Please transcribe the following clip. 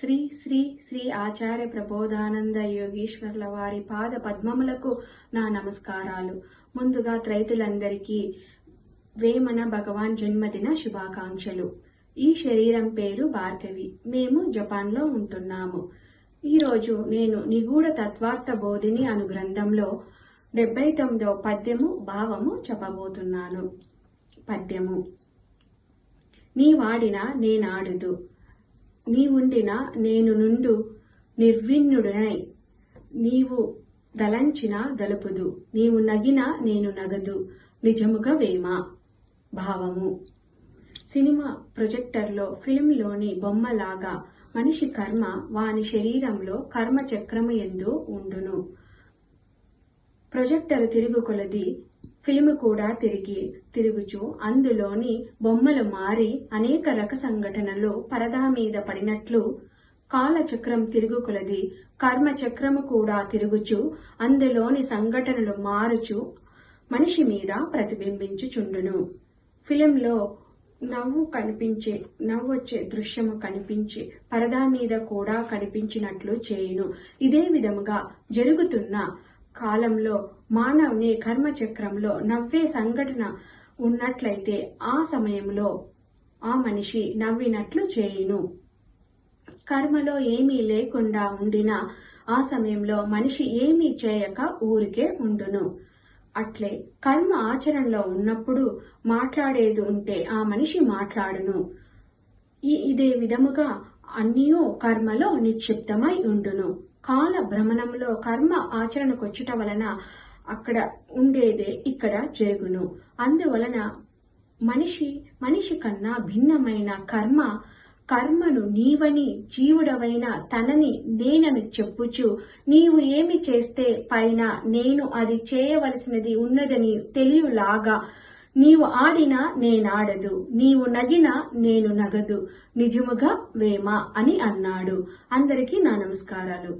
శ్రీ శ్రీ శ్రీ ఆచార్య ప్రబోధానంద యోగీశ్వర్ల వారి పాద పద్మములకు నా నమస్కారాలు. ముందుగా త్రైతులందరికీ వేమన భగవాన్ జన్మదిన శుభాకాంక్షలు. ఈ శరీరం పేరు భార్గవి. మేము జపాన్లో ఉంటున్నాము. ఈరోజు నేను నిగూఢ తత్వార్థ బోధిని అను గ్రంథంలో డెబ్బై తొమ్మిదో పద్యము భావము చెప్పబోతున్నాను. పద్యము. నీ వాడిన నేనాడుదు. నీవుండిన నేను నుండు నిర్విన్నుడనై. నీవు దలంచిన దలుపుదు నీవు నగిన నేను నగదు. నిజముగా వేమ? భావము. సినిమా ప్రొజెక్టర్లో ఫిల్మ్లోని బొమ్మలాగా మనిషి కర్మ వాని శరీరంలో కర్మ చక్రము ఎందు ఉండును. ప్రొజెక్టర్ తిరుగు కొలది ఫిల్మ్ కూడా తిరిగి తిరుగుచూ అందులోని బొమ్మలు మారి అనేక రక సంఘటనలు పరదా మీద పడినట్లు కాలచక్రం తిరుగు కొలది కూడా తిరుగుచు అందులోని సంఘటనలు మారుచు మనిషి మీద ప్రతిబింబించుచుండును. ఫిలింలో నవ్వు కనిపించే నవ్వొచ్చే దృశ్యము కనిపించి పరదా మీద కూడా కనిపించినట్లు చేయును. ఇదే విధముగా జరుగుతున్న కాలంలో మానవుని కర్మచక్రంలో నవ్వే సంఘటన ఉన్నట్లయితే ఆ సమయంలో ఆ మనిషి నవ్వినట్లు చేయును. కర్మలో ఏమీ లేకుండా ఉండిన ఆ సమయంలో మనిషి ఏమీ చేయక ఊరికే ఉండును. అట్లే కర్మ ఆచరణలో ఉన్నప్పుడు మాట్లాడేది ఉంటే ఆ మనిషి మాట్లాడును. ఇదే విధముగా అన్నీ కర్మలో నిక్షిప్తమై ఉండును. కాల భ్రమణంలో కర్మ ఆచరణకొచ్చుట వలన అక్కడ ఉండేదే ఇక్కడ జరుగును. అందువలన మనిషి మనిషి కన్నా భిన్నమైన కర్మ కర్మను నీవని జీవుడవైన తనని నేనని చెప్పుచు నీవు ఏమి చేస్తే పైన నేను అది చేయవలసినది ఉన్నదని తెలియలాగా నీవు ఆడినా నేనాడదు నీవు నగిన నేను నగదు నిజముగా వేమ అని అన్నాడు. అందరికీ నా నమస్కారాలు.